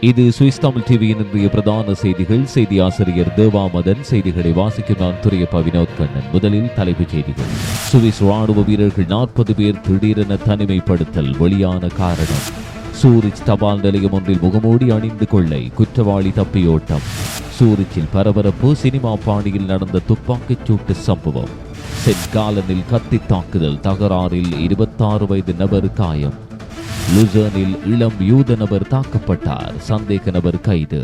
இது சுவிஸ் தமிழ் டிவியின் இன்றைய பிரதான செய்திகள். செய்தி ஆசிரியர் தேவாமதன் செய்திகளை வாசிக்கும் நான் துரியப்பா வினோத் கண்ணன். முதலில் தலைப்புச் செய்திகள். சுவிஸ் ராணுவ வீரர்கள் நாற்பது பேர் திடீரென தனிமைப்படுத்தல் வெளியான காரணம். சூரிச் தபால் நிலையம் ஒன்றில் முகமூடி அணிந்து கொள்ளை குற்றவாளி தப்பியோட்டம். சூரிச்சில் பரபரப்பு சினிமா பாணியில் நடந்த துப்பாக்கிச் சூட்டு சம்பவம். சென்காலனில் கத்தி தாக்குதல் தகராறில் இருபத்தாறு வயது நபர் காயம். லுசர்னில் இளம் யூத நபர் தாக்கப்பட்டார். சந்தேக நபர் கைது.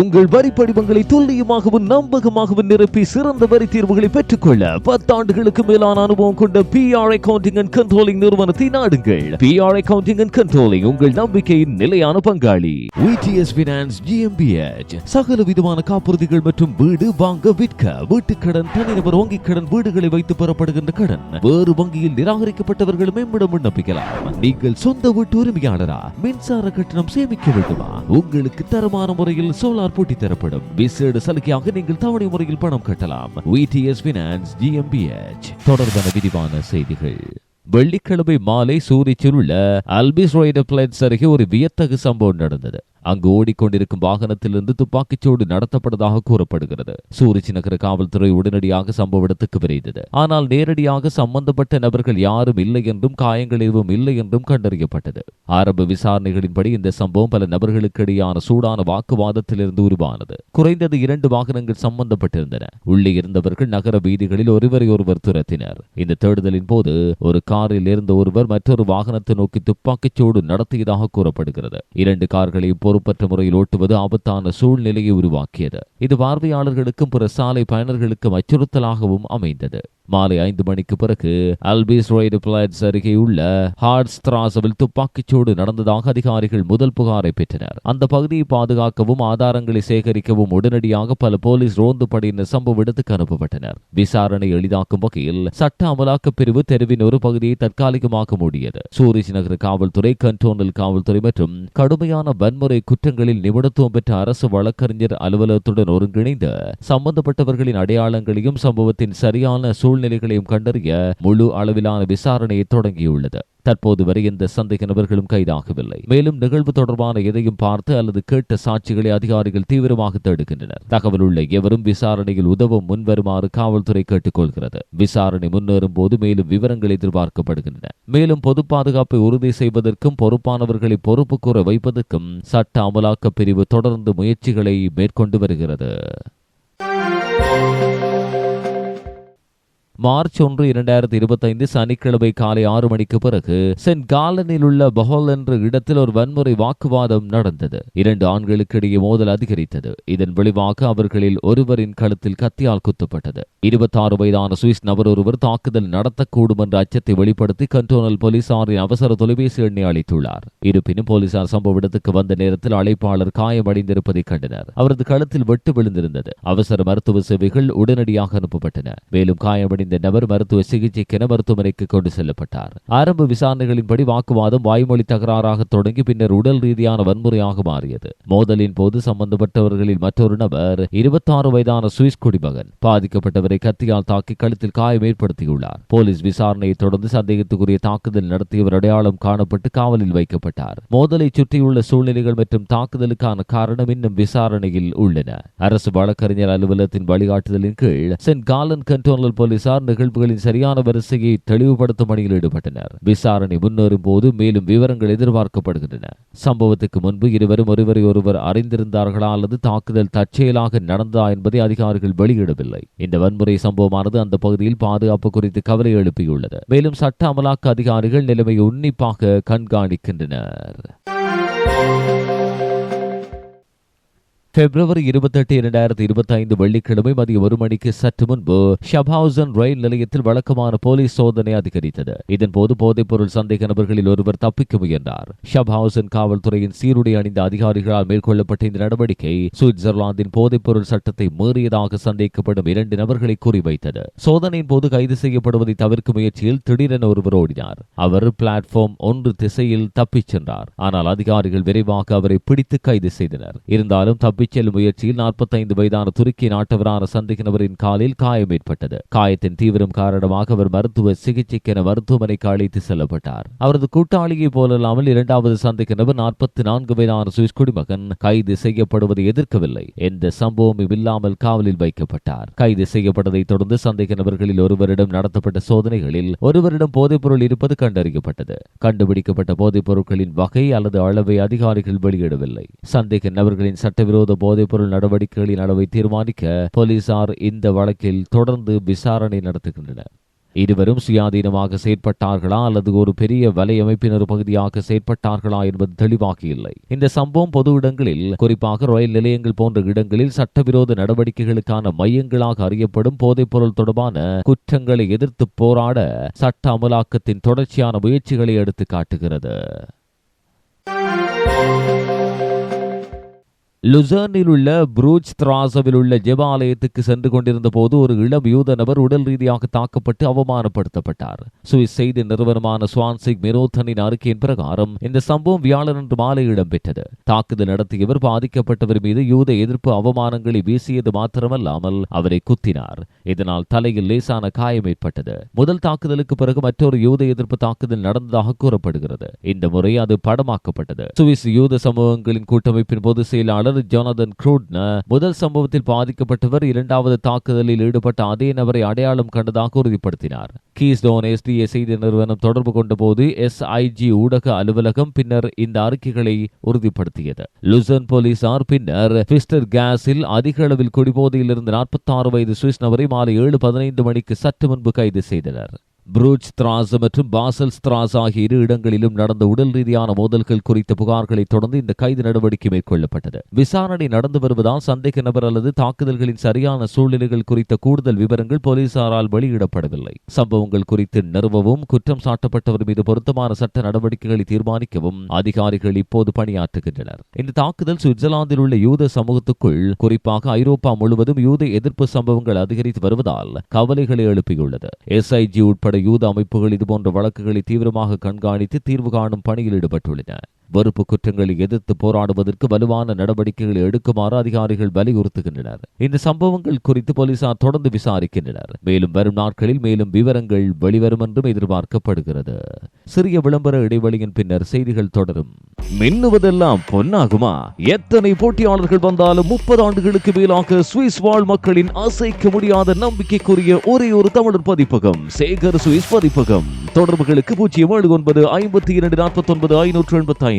உங்கள் வரி படிவங்களை துல்லியமாகவும் நம்பகமாகவும் நிரப்பி சிறந்த வரி தீர்வுகளை பெற்றுக்கொள்ள பத்தாண்டுகளுக்கு மேலான அனுபவம் கொண்ட பிஆர் அக்கவுண்டிங் அண்ட் கண்ட்ரோலிங் நிறுவனத்தை நாடுங்கள். பிஆர் அக்கவுண்டிங் அண்ட் கண்ட்ரோலிங் உங்கள் நம்பிக்கையின் நிலையான பங்காளி. விடிஎஸ் பினான்ஸ் ஜிஎம்பிஎச் சகல விதமான காப்புறுதிகள் மற்றும் வீடு வாங்க விற்க வீட்டுக்கடன் தனிநபர் வங்கிக் கடன் வீடுகளை வைத்து பெறப்படுகின்ற கடன் வேறு வங்கியில் நிராகரிக்கப்பட்டவர்கள் மேம்பட விண்ணப்பிக்கலாம். நீங்கள் சொந்த வீட்டு உரிமையாளரா மின்சார கட்டணம் சேமிக்க வேண்டுமா? உங்களுக்கு தரமான முறையில் சோலார் போட்டி தரப்படும். விசேட சலுகையாக நீங்கள் தவணை முறையில் பணம் கட்டலாம். விடிஎஸ் பினான்ஸ் ஜிஎம்பிஎச் தொடர்பான விரிவான செய்திகள். வெள்ளிக்கிழமை மாலை சூரிச்சில் உள்ள அல்பிஸ் ரோய்டு பிளேட்ஸ் அருகே ஒரு வியத்தகு சம்பவம் நடந்தது. அங்கு ஓடிக்கொண்டிருக்கும் வாகனத்திலிருந்து துப்பாக்கிச்சூடு நடத்தப்பட்டதாக கூறப்படுகிறது. சூரிச்சி நகர காவல்துறை உடனடியாக சம்பவ இடத்துக்கு விரைந்தது. ஆனால் நேரடியாக சம்பந்தப்பட்ட நபர்கள் யாரும் இல்லை என்றும் காயங்கள் எதுவும் இல்லை என்றும் கண்டறியப்பட்டது. ஆரம்ப விசாரணைகளின்படி இந்த சம்பவம் பல நபர்களுக்கு இடையான சூடான வாக்குவாதத்திலிருந்து உருவானது. குறைந்தது இரண்டு வாகனங்கள் சம்பந்தப்பட்டிருந்தன. உள்ளே இருந்தவர்கள் நகர வீதிகளில் ஒருவரை ஒருவர் துரத்தினர். இந்த தேடுதலின் போது ஒரு காரில் இருந்த ஒருவர் மற்றொரு வாகனத்தை நோக்கி துப்பாக்கிச்சூடு நடத்தியதாக கூறப்படுகிறது. இரண்டு கார்களையும் பொறுப்பற்ற முறையில் ஓட்டுவது ஆபத்தான சூழ்நிலையை உருவாக்கியது. இது பார்வையாளர்களுக்கும் பிற சாலை பயணர்களுக்கும் அச்சுறுத்தலாகவும் அமைந்தது. மாலை ஐந்து மணிக்கு பிறகு அல்பிஸ் ரோய்டு பிளாட்ஸ் அருகே உள்ள ஹார்ட்ஸ் திராசவில் துப்பாக்கிச்சூடு நடந்ததாக அதிகாரிகள் முதல் புகாரை பெற்றனர். அந்த பகுதியை பாதுகாக்கவும் ஆதாரங்களை சேகரிக்கவும் உடனடியாக பல போலீஸ் ரோந்து படையினர் சம்பவ இடத்துக்கு அனுப்பப்பட்டனர். விசாரணை எளிதாக்கும் வகையில் சட்ட அமலாக்கப் பிரிவு தெருவின் ஒரு பகுதியை தற்காலிகமாக மூடியது. சூரிஜ் நகர காவல்துறை கண்டோனல் காவல்துறை மற்றும் கடுமையான வன்முறை குற்றங்களில் நிபுணத்துவம் பெற்ற அரசு வழக்கறிஞர் அலுவலகத்துடன் ஒருங்கிணைந்து சம்பந்தப்பட்டவர்களின் அடையாளங்களையும் சம்பவத்தின் சரியான சூழ்நிலைகளையும் கண்டறிய முழு அளவிலான விசாரணையை தொடங்கியுள்ளது. தற்போது வரை எந்த சந்தேக நபர்களும் கைதாகவில்லை. மேலும் நிகழ்வு தொடர்பான எதையும் பார்த்து அல்லது கேட்ட சாட்சிகளை அதிகாரிகள் தீவிரமாக தேடுகின்றனர். தகவல் உள்ள எவரும் விசாரணையில் உதவ முன்வருமாறு காவல்துறை கேட்டுக்கொள்கிறது. விசாரணை முன்னேறும் போது மேலும் விவரங்கள் எதிர்பார்க்கப்படுகின்றன. மேலும் பொது பாதுகாப்பை உறுதி செய்வதற்கும் பொறுப்பானவர்களை பொறுப்பு கூற வைப்பதற்கும் சட்ட அமலாக்கப் பிரிவு தொடர்ந்து முயற்சிகளை மேற்கொண்டு வருகிறது. மார்ச் ஒன்று இரண்டாயிரத்தி இருபத்தைந்து சனிக்கிழமை காலை ஆறு மணிக்கு பிறகு சென்ட் காலனில் உள்ள பஹோல் என்ற இடத்தில் ஒரு வன்முறை வாக்குவாதம் நடந்தது. இரண்டு ஆண்களுக்கு இடையே மோதல் அதிகரித்தது. இதன் விளைவாக அவர்களில் ஒருவரின் கழுத்தில் கத்தியால் குத்தப்பட்டது. இருபத்தாறு வயதான சுவிஸ் நபர் ஒருவர் தாக்குதல் நடத்தக்கூடும் என்ற அச்சத்தை வெளிப்படுத்தி கண்டோனல் போலீசாரின் அவசர தொலைபேசி எண்ணை அளித்துள்ளார். இருப்பினும் போலீசார் சம்பவ இடத்துக்கு வந்த நேரத்தில் அழைப்பாளர் காயமடைந்திருப்பதை கண்டனர். அவரது கழுத்தில் வெட்டு விழுந்திருந்தது. அவசர மருத்துவ சேவைகள் உடனடியாக அனுப்பப்பட்டன. மேலும் காயமடைந்த இந்த நபர் மருத்துவ சிகிச்சைக்கென மருத்துவமனைக்கு கொண்டு செல்லப்பட்டார். ஆரம்ப விசாரணைகளின்படி வாக்குவாதம் வாய்மொழி தகராறாக தொடங்கி பின்னர் உடல் ரீதியான வன்முறையாக மாறியது. மோதலின் போது சம்பந்தப்பட்டவர்களில் மற்றொரு நபர் இருபத்தாறு வயதான சுவிஸ் குடிமகன் பாதிக்கப்பட்டவரை கத்தியால் தாக்கி கழுத்தில் காயம் ஏற்படுத்தியுள்ளார். போலீஸ் விசாரணையை தொடர்ந்து சந்தேகத்துக்குரிய தாக்குதல் நடத்தியவர் அடையாளம் காணப்பட்டு காவலில் வைக்கப்பட்டார். மோதலை சுற்றியுள்ள சூழ்நிலைகள் மற்றும் தாக்குதலுக்கான காரணம் இன்னும் விசாரணையில் உள்ளன. அரசு வழக்கறிஞர் அலுவலகத்தின் வழிகாட்டுதலின் கீழ் சென்ட் காலன் கண்டோனல் போலீசார் நிகழ்வுகளின் சரியான வரிசையை தெளிவுபடுத்தும் பணியில் ஈடுபட்டனர். விசாரணை முன்னேறும் போது மேலும் விவரங்கள் எதிர்பார்க்கப்படுகின்றன. சம்பவத்துக்கு முன்பு இருவரும் ஒருவரை ஒருவர் அறிந்திருந்தார்களா அல்லது தாக்குதல் தற்செயலாக நடந்ததா என்பதை அதிகாரிகள் வெளியிடவில்லை. இந்த வன்முறை சம்பவமானது அந்த பகுதியில் பாதுகாப்பு குறித்து கவலை எழுப்பியுள்ளது. மேலும் சட்ட அமலாக்க அதிகாரிகள் நிலைமையை உன்னிப்பாக கண்காணிக்கின்றனர். பிப்ரவரி இருபத்தெட்டு இரண்டாயிரத்தி இருபத்தி ஐந்து வெள்ளிக்கிழமை மதியம் ஒரு மணிக்கு சற்று முன்பு ஷபாவுசன் ரயில் நிலையத்தில் வழக்கமான போலீஸ் சோதனை அதிகரித்தது. இதன்போது போதைப்பொருள் சந்தேக நபர்களில் ஒருவர் தப்பிக்க முயன்றார். ஷபாவுசன் காவல்துறையின் சீருடை அணிந்த அதிகாரிகளால் மேற்கொள்ளப்பட்ட இந்த நடவடிக்கை சுவிட்சர்லாந்தின் போதைப்பொருள் சட்டத்தை மீறியதாக சந்தேகப்படும் இரண்டு நபர்களை குறிவைத்தது. சோதனையின் போது கைது செய்யப்படுவதை தவிர்க்கும் முயற்சியில் திடீரென ஒருவர் ஓடினார். அவர் பிளாட்ஃபார்ம் ஒன்று திசையில் தப்பிச் சென்றார். ஆனால் அதிகாரிகள் விரைவாக அவரை பிடித்து கைது செய்தனர். இருந்தாலும் தப்பிச் தப்பிச் செல்லும் முயற்சியில் நாற்பத்தைந்து வயதான துருக்கி நாட்டவரான சந்தேக நபரின் காலில் காயம் ஏற்பட்டது. காயத்தின் தீவிரம் காரணமாக அவர் மருத்துவ சிகிச்சைக்கென மருத்துவமனைக்கு அழைத்து செல்லப்பட்டார். அவரது கூட்டாளியை போலல்லாமல் இரண்டாவது சந்தேக நபர் நாற்பத்தி நான்கு வயதான சுவிஸ் குடிமகன் கைது செய்யப்படுவதை எதிர்க்கவில்லை. எந்த சம்பவமும் இல்லாமல் காவலில் வைக்கப்பட்டார். கைது செய்யப்பட்டதைத் தொடர்ந்து சந்தேக நபர்களில் ஒருவரிடம் நடத்தப்பட்ட சோதனைகளில் ஒருவரிடம் போதைப்பொருள் இருப்பது கண்டறியப்பட்டது. கண்டுபிடிக்கப்பட்ட போதைப் பொருட்களின் வகை அல்லது அளவை அதிகாரிகள் வெளியிடவில்லை. சந்தேக நபர்களின் சட்டவிரோத போதைப்பொருள் நடவடிக்கைகளின் அளவை தீர்மானிக்க போலீசார் இந்த வழக்கில் தொடர்ந்து விசாரணை நடத்துகின்றனர். இருவரும் சுயாதீனமாக செயற்பட்டார்களா அல்லது ஒரு பெரிய வலையமைப்பினர் பகுதியாக செயற்பட்டார்களா என்பது தெளிவாக இல்லை இந்த சம்பவம் பொது இடங்களில் குறிப்பாக ரயில் நிலையங்கள் போன்ற இடங்களில் சட்டவிரோத நடவடிக்கைகளுக்கான மையங்களாக அறியப்படும் போதைப்பொருள் தொடர்பான குற்றங்களை எதிர்த்து போராட சட்ட அமலாக்கத்தின் தொடர்ச்சியான முயற்சிகளை எடுத்து காட்டுகிறது லுசர்னில் உள்ள புரூஜ் திராசவில் உள்ள ஜெபாலயத்துக்கு சென்று கொண்டிருந்த போது ஒரு இளம் யூத நபர் உடல் ரீதியாக தாக்கப்பட்டு அவமானப்படுத்தப்பட்டார். சுவிஸ் செய்தி நிறுவனமான சுவான்சிக் மெரோத்தனின் அறிக்கையின் பிரகாரம் இந்த சம்பவம் வியாழனன்று மாலை இடம்பெற்றது. தாக்குதல் நடத்தியவர் பாதிக்கப்பட்டவர் மீது யூத எதிர்ப்பு அவமானங்களை வீசியது மாத்திரமல்லாமல் அவரை குத்தினார். இதனால் தலையில் லேசான காயம் ஏற்பட்டது. முதல் தாக்குதலுக்கு பிறகு மற்றொரு யூத எதிர்ப்பு தாக்குதல் நடந்ததாக கூறப்படுகிறது. இந்த முறை அது படமாக்கப்பட்டது. சுவிஸ் யூத சமூகங்களின் கூட்டமைப்பின் பொதுச் செயலாளர் ஜோனதன் க்ரூட்ன முதல் சம்பவத்தில் பாதிக்கப்பட்டவர் இரண்டாவது தாக்குதலில் ஈடுபட்ட அதே நபரை அடையாளம் கண்டதாக உறுதிப்படுத்தினார். கீஸ்டோன் எஸ்டிஏ செய்தி நிறுவனம் தொடர்பு கொண்டபோது எஸ்ஐஜி ஊடக அலுவலகம் பின்னர் இந்த அறிக்கைகளை உறுதிப்படுத்தியது. லுசன் போலீசார் பின்னர் பிஸ்டர் கேஸில் அதிக அளவில் குடிபோதையில் இருந்த நாற்பத்தி ஆறு வயது சுவிஸ் நபரை மாலை ஏழு பதினைந்து மணிக்கு சற்று முன்பு கைது செய்தனர். புரூச் திராஸ் மற்றும் பாசல் ஸ்திராஸ் ஆகிய இரு இடங்களிலும் நடந்த உடல் ரீதியான மோதல்கள் குறித்த புகார்களை தொடர்ந்து இந்த கைது நடவடிக்கை மேற்கொள்ளப்பட்டது. விசாரணை நடந்து வருவதால் சந்தேக நபர் அல்லது தாக்குதல்களின் சரியான சூழ்நிலைகள் குறித்த கூடுதல் விவரங்கள் போலீசாரால் வெளியிடப்படவில்லை. சம்பவங்கள் குறித்து நிறுவவும் குற்றம் சாட்டப்பட்டவர் மீது பொருத்தமான சட்ட நடவடிக்கைகளை தீர்மானிக்கவும் அதிகாரிகள் இப்போது பணியாற்றுகின்றனர். இந்த தாக்குதல் சுவிட்சர்லாந்தில் உள்ள யூத சமூகத்துக்குள் குறிப்பாக ஐரோப்பா முழுவதும் யூத எதிர்ப்பு சம்பவங்கள் அதிகரித்து வருவதால் கவலைகளை எழுப்பியுள்ளது. எஸ்ஐஜி உட்பட யூத அமைப்புகள் இதுபோன்ற வழக்குகளை தீவிரமாக கண்காணித்து தீர்வு காணும் பணியில் ஈடுபட்டுள்ளன. வெறுப்பு குற்றங்களை எதிர்த்து போராடுவதற்கு வலுவான நடவடிக்கைகளை எடுக்குமாறு அதிகாரிகள் வலியுறுத்துகின்றனர். இந்த சம்பவங்கள் குறித்து போலீசார் தொடர்ந்து விசாரிக்கின்றனர். மேலும் வரும் நாட்களில் மேலும் விவரங்கள் வெளிவரும் என்றும் எதிர்பார்க்கப்படுகிறது. சிறிய விளம்பர இடைவெளியின் பின்னர் செய்திகள் தொடரும். மின்னுவதெல்லாம் பொன்னாகுமா? எத்தனை போட்டியாளர்கள் வந்தாலும் முப்பது ஆண்டுகளுக்கு மேலாக சுவிஸ் வாழ் மக்களின் அசைக்க முடியாத நம்பிக்கைக்குரிய ஒரே ஒரு தமிழர் பதிப்பகம் சேகர் சுவிஸ் பதிப்பகம். தொடர்புகளுக்கு பூஜ்ஜியம் ஏழு ஒன்பது ஐம்பத்தி இரண்டு நாற்பத்தி ஒன்பது ஐநூற்று எண்பத்தி ஐந்து.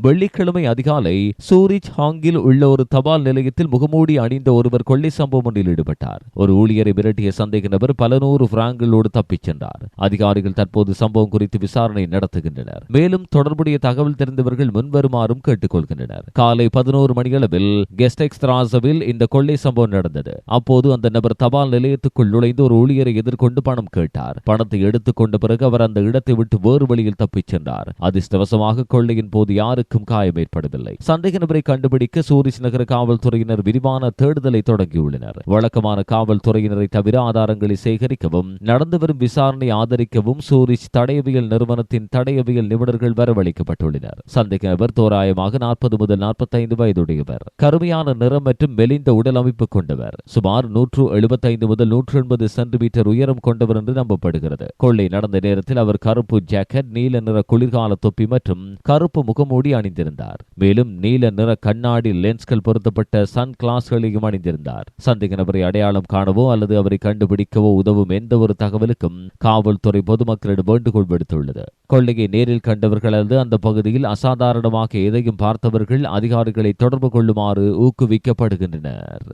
வெள்ளிக்கிழமை அதிகாலை சூரிச் ஹாங்கில் உள்ள ஒரு தபால் நிலையத்தில் முகமூடி அணிந்த ஒருவர் கொள்ளை சம்பவம் ஒன்றில் ஈடுபட்டார். ஒரு ஊழியரை மிரட்டிய சந்தேக நபர் பல நூறு பிராங்களோடு தப்பிச் சென்றார். அதிகாரிகள் தற்போது சம்பவம் குறித்து விசாரணை நடத்துகின்றனர். மேலும் தொடர்புடைய தகவல் தெரிந்தவர்கள் முன்வருமாறும் கேட்டுக்கொள்கின்றனர். காலை பதினோரு மணியளவில் கெஸ்டெக்ஸ் திராசவில் இந்த கொள்ளை சம்பவம் நடந்தது. அப்போது அந்த நபர் தபால் நிலையத்துக்குள் நுழைந்து ஒரு ஊழியரை எதிர்கொண்டு பணம் கேட்டார். பணத்தை எடுத்துக்கொண்ட பிறகு அவர் அந்த இடத்தை விட்டு வேறு வழியில் தப்பிச் சென்றார். அதிர்ஷ்டவசமாக கொள்ளையின் போது யாருக்கும் காயம் ஏற்படவில்லை. சந்தேக நபரை கண்டுபிடிக்க சூரிஸ் நகர காவல்துறையினர் விரிவான தேடுதலை தொடங்கியுள்ளனர். வழக்கமான காவல்துறையினரை தவிர ஆதாரங்களை சேகரிக்கவும் நடந்து வரும் விசாரணை ஆதரிக்கவும் சூரிஸ் தடயவியல் நிறுவனத்தின் தடயவியல் நிபுணர்கள் வரவழைக்கப்பட்டுள்ளனர். சந்தேக நபர் தோராயமாக நாற்பது முதல் நாற்பத்தைந்து வயதுடையவர். கருமையான நிறம் மற்றும் மெலிந்த உடல் அமைப்பு கொண்டவர். சுமார் நூற்று எழுபத்தைந்து முதல் நூற்று எண்பது சென்டிமீட்டர் உயரம் கொண்டவர் என்று நம்பப்படுகிறது. கொள்ளை நடந்த நேரத்தில் அவர் கருப்பு ஜாக்கெட் நீல நிற குளிர்கால தொப்பி மற்றும் கருப்பு முகமூடி அணிந்திருந்தார். மேலும் நீல நிற கண்ணாடி லென்ஸ்கள் பொருத்தப்பட்ட சன் கிளாஸ்களையும் அணிந்திருந்தார். சந்தேக நபரை அடையாளம் காணவோ அல்லது அவரை கண்டுபிடிக்கவோ உதவும் எந்த ஒரு தகவலுக்கும் காவல்துறை பொதுமக்களிடம் வேண்டுகோள் விடுத்துள்ளது. கொள்ளையை நேரில் கண்டவர்கள் அல்லது அந்த பகுதியில் அசாதாரணமாக எதையும் பார்த்தவர்கள் அதிகாரிகளை தொடர்பு கொள்ளுமாறு ஊக்குவிக்கப்படுகின்றனர்.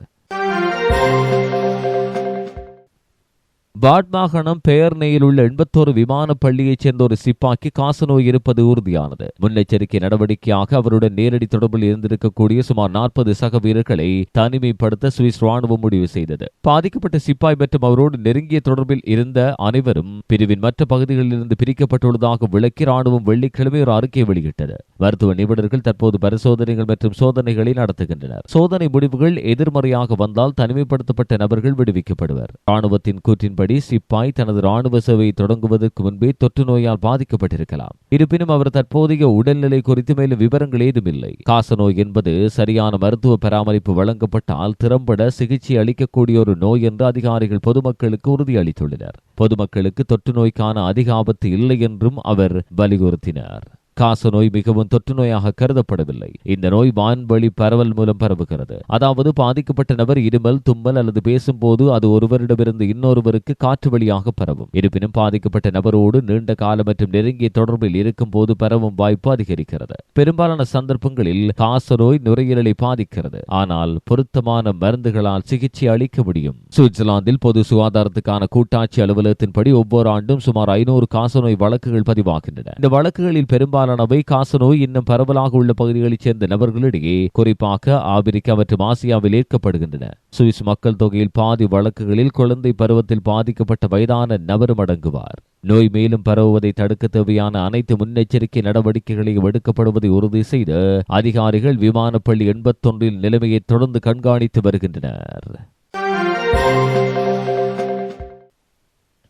பாட் மாகாணம் பெயர்நெயில் உள்ள எண்பத்தோரு விமான பள்ளியைச் சேர்ந்த ஒரு சிப்பாக்கி காசநோய் இருப்பது உறுதியானது. முன்னெச்சரிக்கை நடவடிக்கையாக அவருடன் நேரடி தொடர்பில் இருந்திருக்கக்கூடிய சுமார் நாற்பது சக வீரர்களை தனிமைப்படுத்த சுவிஸ் ராணுவம் முடிவு செய்தது. பாதிக்கப்பட்ட சிப்பாய் மற்றும் அவரோடு நெருங்கிய தொடர்பில் இருந்த அனைவரும் பிரிவின் மற்ற பகுதிகளில் இருந்து பிரிக்கப்பட்டுள்ளதாக விளக்கி ராணுவம் வெள்ளிக்கிழமை ஒரு அறிக்கை வெளியிட்டது. மருத்துவ நிபுணர்கள் தற்போது பரிசோதனைகள் மற்றும் சோதனைகளை நடத்துகின்றனர். சோதனை முடிவுகள் எதிர்மறையாக வந்தால் தனிமைப்படுத்தப்பட்ட நபர்கள் விடுவிக்கப்படுவர். ராணுவத்தின் கூற்றின்படி சிப்பாய் தனது ராணுவ சேவையை தொடங்குவதற்கு முன்பே தொற்று நோயால் பாதிக்கப்பட்டிருக்கலாம். இருப்பினும் அவர் தற்போதைய உடல்நிலை குறித்து மேலும் விவரங்கள் ஏதுமில்லை காசநோய் என்பது சரியான மருத்துவ பராமரிப்பு வழங்கப்பட்டால் திறம்பட சிகிச்சை அளிக்கக்கூடிய ஒரு நோய் என்று அதிகாரிகள் பொதுமக்களுக்கு உறுதியளித்துள்ளனர். பொதுமக்களுக்கு தொற்று நோய்க்கான அதிக ஆபத்து இல்லை என்றும் அவர் வலியுறுத்தினார். காசநோய் மிகவும் தொற்று நோயாக கருதப்படவில்லை. இந்த நோய் வான்வழி பரவல் மூலம் பரவுகிறது. அதாவது பாதிக்கப்பட்ட நபர் இருமல் தும்மல் அல்லது பேசும்போது அது ஒருவரிடமிருந்து இன்னொருவருக்கு காற்று வழியாக பரவும். இருப்பினும் பாதிக்கப்பட்ட நபரோடு நீண்ட கால மற்றும் நெருங்கிய தொடர்பில் இருக்கும் போது பரவும் வாய்ப்பு அதிகரிக்கிறது. பெரும்பாலான சந்தர்ப்பங்களில் காசநோய் நுரையீரலை பாதிக்கிறது. ஆனால் பொருத்தமான மருந்துகளால் சிகிச்சை அளிக்க முடியும். சுவிட்சர்லாந்தில் பொது சுகாதாரத்துக்கான கூட்டாட்சி அலுவலகத்தின்படி ஒவ்வொரு ஆண்டும் சுமார் ஐநூறு காசநோய் வழக்குகள் பதிவாகின்றன. இந்த வழக்குகளில் பெரும்பாலும் பெரும்பாலானவை காசநோய் இன்னும் பரவலாக உள்ள பகுதிகளைச் சேர்ந்த நபர்களிடையே குறிப்பாக ஆப்பிரிக்கா மற்றும் ஆசியாவில் ஏற்கப்படுகின்றன. சுவிஸ் மக்கள் தொகையில் பாதி வழக்குகளில் குழந்தை பருவத்தில் பாதிக்கப்பட்ட வயதான நபரும் அடங்குவார். நோய் மேலும் பரவுவதை தடுக்க தேவையான அனைத்து முன்னெச்சரிக்கை நடவடிக்கைகளையும் எடுக்கப்படுவதை உறுதி செய்து அதிகாரிகள் விமானப்பள்ளி எண்பத்தொன்றில் நிலைமையை தொடர்ந்து கண்காணித்து வருகின்றனர்.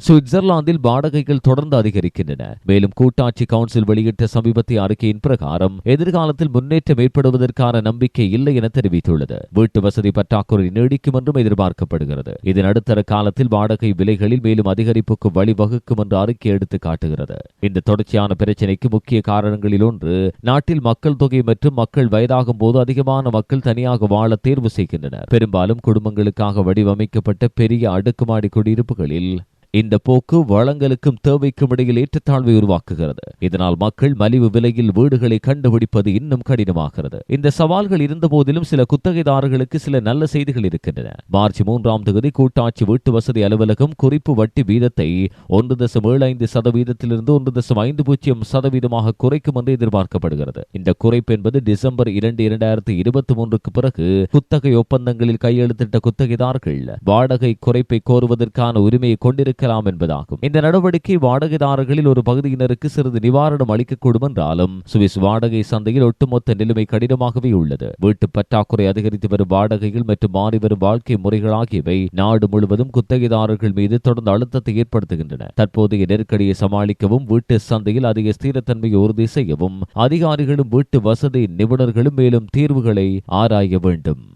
சுவிட்சர்லாந்தில் வாடகைகள் தொடர்ந்து அதிகரிக்கின்றன. மேலும் கூட்டாட்சி கவுன்சில் வெளியிட்ட சமீபத்திய அறிக்கையின் பிரகாரம் எதிர்காலத்தில் முன்னேற்றம் ஏற்படுவதற்கான நம்பிக்கை இல்லை என தெரிவித்துள்ளது. வீட்டு வசதி பற்றாக்குறை நீடிக்கும் என்றும் எதிர்பார்க்கப்படுகிறது. இது நடுத்தர காலத்தில் வாடகை விலைகளில் மேலும் அதிகரிப்புக்கு வழிவகுக்கும் என்று அறிக்கை எடுத்து காட்டுகிறது. இந்த தொடர்ச்சியான பிரச்சினைக்கு முக்கிய காரணங்களில் ஒன்று நாட்டில் மக்கள் தொகை மற்றும் மக்கள் வயதாகும் போது அதிகமான மக்கள் தனியாக வாழ தேர்வு செய்கின்றனர். பெரும்பாலும் குடும்பங்களுக்காக வடிவமைக்கப்பட்ட பெரிய அடுக்குமாடி குடியிருப்புகளில் இந்த போக்கு வளங்களுக்கும் தேவைக்கும் இடையில் ஏற்றத்தாழ்வை உருவாக்குகிறது. இதனால் மக்கள் மலிவு விலையில் வீடுகளை கண்டுபிடிப்பது இன்னும் கடினமாகிறது. இந்த சவால்கள் இருந்தபோதிலும் சில குத்தகைதாரர்களுக்கு சில நல்ல செய்திகள் இருக்கின்றன. மார்ச் மூன்றாம் தேதி கூட்டாட்சி வீட்டு வசதி அலுவலகம் குறிப்பு வட்டி வீதத்தை ஒன்று தசம் ஏழு ஐந்து சதவீதத்திலிருந்து ஒன்று தசம் ஐந்து பூஜ்ஜியம் சதவீதமாக குறைக்கும் என்று எதிர்பார்க்கப்படுகிறது. இந்த குறைப்பு என்பது டிசம்பர் இரண்டு இரண்டாயிரத்தி இருபத்தி மூன்றுக்கு பிறகு குத்தகை ஒப்பந்தங்களில் கையெழுத்திட்ட குத்தகைதாரர்கள் வாடகை குறைப்பை கோருவதற்கான உரிமையை கொண்டிருக்கலாம் என்பதாகும். இந்த நடவடிக்கை வாடகைதாரர்களில் ஒரு பகுதியினருக்கு சிறிது நிவாரணம் அளிக்கக்கூடும் என்றாலும் சுவிஸ் வாடகை சந்தையில் ஒட்டுமொத்த நிலைமை கடினமாகவே உள்ளது. வீட்டு பற்றாக்குறை அதிகரித்து வரும் வாடகைகள் மற்றும் மாறி வரும் வாழ்க்கை முறைகள் ஆகியவை நாடு முழுவதும் குத்தகைதாரர்கள் மீது தொடர்ந்து அழுத்தத்தை ஏற்படுத்துகின்றன. தற்போதைய நெருக்கடியை சமாளிக்கவும் வீட்டு சந்தையில் அதிக ஸ்திரத்தன்மையை உறுதி செய்யவும் அதிகாரிகளும் வீட்டு வசதி நிபுணர்களும் மேலும் தீர்வுகளை ஆராய வேண்டும்.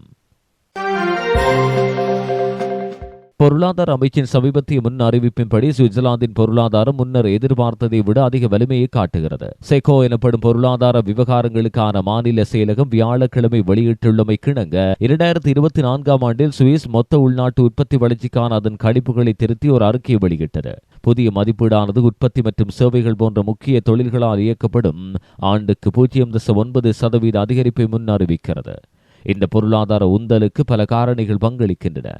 பொருளாதார அமைச்சின் சமீபத்திய முன் அறிவிப்பின்படி சுவிட்சர்லாந்தின் பொருளாதாரம் முன்னர் எதிர்பார்த்ததை விட அதிக வலிமையை காட்டுகிறது. செகோ எனப்படும் பொருளாதார விவகாரங்களுக்கான மாநில செயலகம் வியாழக்கிழமை வெளியிட்டுள்ளமை கிணங்க இரண்டாயிரத்தி இருபத்தி நான்காம் ஆண்டில் சுவிஸ் மொத்த உள்நாட்டு உற்பத்தி வளர்ச்சிக்கான அதன் கணிப்புகளை திருத்தி ஒரு அறிக்கையை வெளியிட்டது. புதிய மதிப்பீடானது உற்பத்தி மற்றும் சேவைகள் போன்ற முக்கிய தொழில்களால் இயக்கப்படும் ஆண்டுக்கு பூஜ்ஜியம் தசம் ஒன்பது சதவீத அதிகரிப்பை முன் அறிவிக்கிறது. இந்த பொருளாதார உந்தலுக்கு பல காரணிகள் பங்களிக்கின்றன.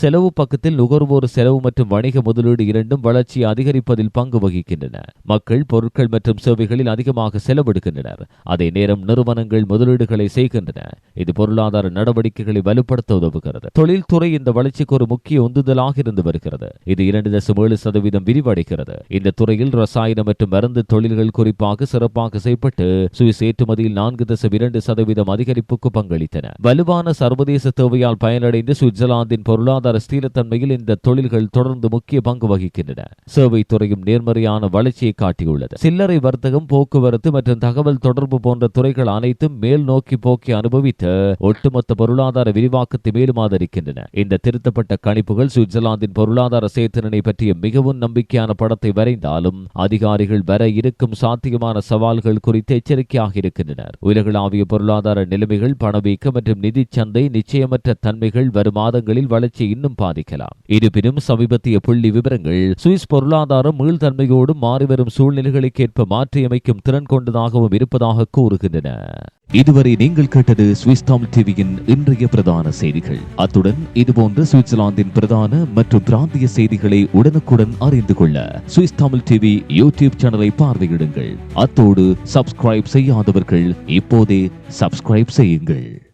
செலவு பக்கத்தில் நுகர்வோர் செலவு மற்றும் வணிக முதலீடு இரண்டும் வளர்ச்சியை அதிகரிப்பதில் பங்கு வகிக்கின்றன. மக்கள் பொருட்கள் மற்றும் சேவைகளில் அதிகமாக செலவெடுக்கின்றனர். அதே நேரம் நிறுவனங்கள் முதலீடுகளை செய்கின்றன. இது பொருளாதார நடவடிக்கைகளை வலுப்படுத்த உதவுகிறது. தொழில்துறை இந்த வளர்ச்சிக்கு ஒரு முக்கிய உந்துதலாக இருந்து வருகிறது. இது இரண்டு தசம் ஏழு சதவீதம் விரிவடைகிறது. இந்த துறையில் ரசாயன மற்றும் மருந்து தொழில்கள் குறிப்பாக சிறப்பாக செயல்பட்டு சுவிஸ் ஏற்றுமதியில் நான்கு தசம் இரண்டு சதவீதம் அதிகரிப்புக்கு பங்களித்தன. வலுவான சர்வதேச தேவையால் பயனடைந்து சுவிட்சர்லாந்தின் பொருளாதார ஸ்திரத்தன்மையில் இந்த தொழில்கள் தொடர்ந்து முக்கிய பங்கு வகிக்கின்றன. சேவை துறையும் நேர்மறையான வளர்ச்சியை காட்டியுள்ளது. சில்லறை வர்த்தகம் போக்குவரத்து மற்றும் தகவல் தொடர்பு போன்ற துறைகள் அனைத்தும் மேல் நோக்கி போக்கி அனுபவித்து ஒட்டுமொத்த பொருளாதார விரிவாக்கத்தை மேலும் ஆதரிக்கின்றன. இந்த திருத்தப்பட்ட கணிப்புகள் சுவிட்சர்லாந்தின் பொருளாதார செயற்திறனை பற்றிய மிகவும் நம்பிக்கையான படத்தை வரைந்தாலும் அதிகாரிகள் வர இருக்கும் சாத்தியமான சவால்கள் குறித்து எச்சரிக்கையாக இருக்கின்றனர். உலகளாவிய பொருளாதார நிலைமைகள் பணவீக்கம் மற்றும் நிதி சந்தை நிச்சயமற்ற தன்மைகள் வரும் மாதங்களில் வளர்ச்சி இன்னும் பாதிக்கலாம். இருப்பினும் சமீபத்திய புள்ளி விவரங்கள் சுவிஸ் பொருளாதாரம் மீள்தன்மையோடு மாறிவரும் சூழ்நிலைகளுக்கேற்ப மாற்றியமைக்கும் திறன் கொண்டதாகவும் இருப்பதாக கூறுகின்றன. இதுவரை நீங்கள் கேட்டது சுவிஸ் தமிழ் டிவியின் இன்றைய பிரதான செய்திகள். அத்துடன் இதுபோன்ற சுவிட்சர்லாந்தின் பிரதான மற்றும் பிராந்திய செய்திகளை உடனுக்குடன் அறிந்து கொள்ள சுவிஸ் தமிழ் டிவி யூடியூப் சேனலை பார்வையிடுங்கள். அத்தோடு சப்ஸ்கிரைப் செய்யாதவர்கள் இப்போதே சப்ஸ்கிரைப் செய்யுங்கள்.